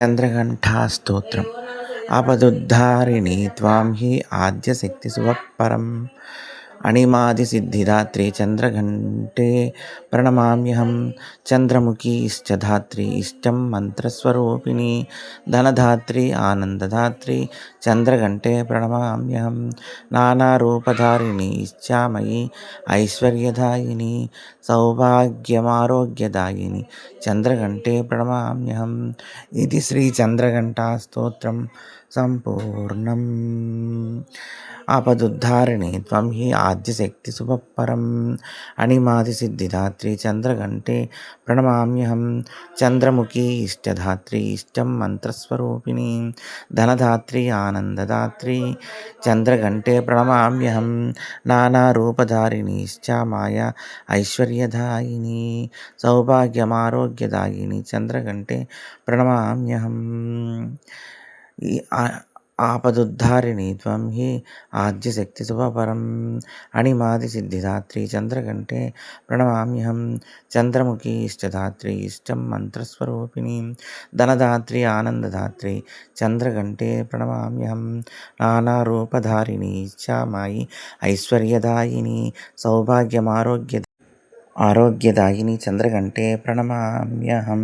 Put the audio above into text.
చంద్రఘంటాస్తోత్రం ఆపదుద్ధారిణి త్వాం హి ఆద్యశక్తి శుభపరం అణిమాదిసిద్ధిదాత్రి చంద్రఘంటే ప్రణమామ్యహం చంద్రముఖి ఇష్టధాత్రి ఇష్టం మంత్రస్వరూపిణి ధనధాత్రి ఆనందధాత్రి చంద్రఘంటే ప్రణమామ్యహం నానారూపధారిణి ఇచ్ఛామయి ఐశ్వర్యదాయిని సౌభాగ్యమారోగ్యదాయిని చంద్రఘంటే ప్రణమామ్యహం ఇది శ్రీ చంద్రఘంటా స్తోత్రం సంపూర్ణం ఆపదుద్ధారిణి త్వం హి ఆద్యశక్తి శుభపరం అణిమాది సిద్ధిధాత్రి చంద్రఘంటే ప్రణమామ్యహం. చంద్రముఖి ఇష్టధాత్రి ఇష్టం మంత్రస్వరూపిణి. ధనధాత్రి ఆనందదాత్రి చంద్రఘంటే ప్రణమామ్యహం. నానారూపధారిణి ఇష్టామాయ ఐశ్వర్యదాయిని. సౌభాగ్యమారోగ్యదాయిని చంద్రఘంటే ప్రణమామ్యహం. ఈ ఆపదుద్ధారిణి త్వం హి ఆద్యశక్తి శుభపరం అణిమాది సిద్ధిదాత్రి చంద్రఘంటే ప్రణమామ్యహం. చంద్రముఖి ఇష్టదాత్రి ఇష్టం మంత్రస్వరూపిణి. ధనదాత్రి ఆనందదాత్రి చంద్రఘంటే ప్రణమామ్యహం. నానారూపధారిణి ఇచ్చామాయి ఐశ్వర్యదాయిని సౌభాగ్యమారోగ్య ఆరోగ్యదాయిని చంద్రఘంటే ప్రణమామ్యహం.